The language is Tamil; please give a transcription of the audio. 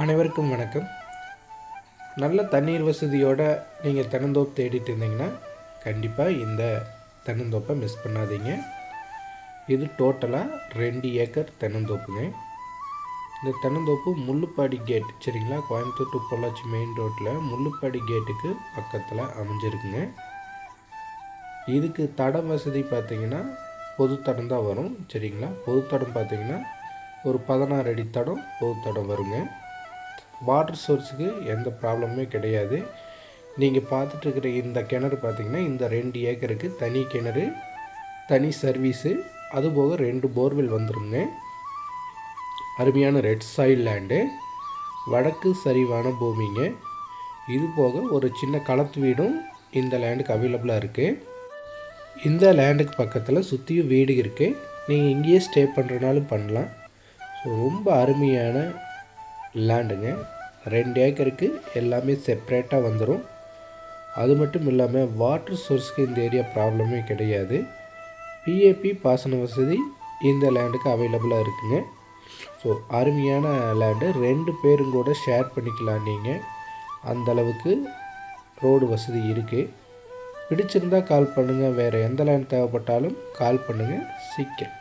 அனைவருக்கும் வணக்கம். நல்ல தண்ணீர் வசதியோடு நீங்கள் தென்னந்தோப்பு தேடிட்டு இருந்தீங்கன்னா கண்டிப்பாக இந்த தென்னந்தோப்பை மிஸ் பண்ணாதீங்க. இது டோட்டலாக ரெண்டு ஏக்கர் தென்னந்தோப்புங்க. இந்த தென்னந்தோப்பு முள்ளுப்பாடி கேட் சரிங்களா? கோயம்புத்தூர் டு பொள்ளாச்சி மெயின் ரோட்டில் முள்ளுப்பாடி கேட்டுக்கு பக்கத்தில் அமைஞ்சிருக்குங்க. இதுக்கு தடம் வசதி பார்த்தீங்கன்னா பொது தடம் தான் வரும் சரிங்களா? பொது தடம் பார்த்தீங்கன்னா ஒரு பதினாறு அடி தடம் பொது தடம் வருங்க. வாட்டர் சோர்ஸுக்கு எந்த ப்ராப்ளமுமே கிடையாது. நீங்கள் பார்த்துட்ருக்கிற இந்த கிணறு பார்த்திங்கன்னா இந்த ரெண்டு ஏக்கருக்கு தனி கிணறு தனி சர்வீஸு அதுபோக ரெண்டு போர்வெல் வந்துருங்க அருமையான ரெட் சாயில் லேண்டு வடக்கு சரிவான பூமிங்க. இது போக ஒரு சின்ன களத்து வீடும் இந்த லேண்டுக்கு அவைலபிளாக இருக்குது இந்த லேண்டுக்கு பக்கத்தில் சுற்றியும் வீடு இருக்குது நீங்கள் இங்கேயே ஸ்டே பண்ணுறனாலும் பண்ணலாம். ஸோ ரொம்ப அருமையான லேண்டுங்க. ரெண்டு ஏக்கருக்கு எல்லாமே செப்ரேட்டாக வந்துடும் அது மட்டும் இல்லாமல் வாட்டர் சோர்ஸ்க்கு இந்த ஏரியா ப்ராப்ளமே கிடையாது. பிஏபி பாசன வசதி இந்த லேண்டுக்கு அவைலபிளாக இருக்குங்க. ஸோ அருமையான லேண்டு. ரெண்டு பேரும் கூட ஷேர் பண்ணிக்கலாம் நீங்கள் அந்தளவுக்கு ரோடு வசதி இருக்குது பிடிச்சிருந்தால் கால் பண்ணுங்கள் வேறு எந்த லேண்ட் தேவைப்பட்டாலும் கால் பண்ணுங்கள் சீக்கிரம்.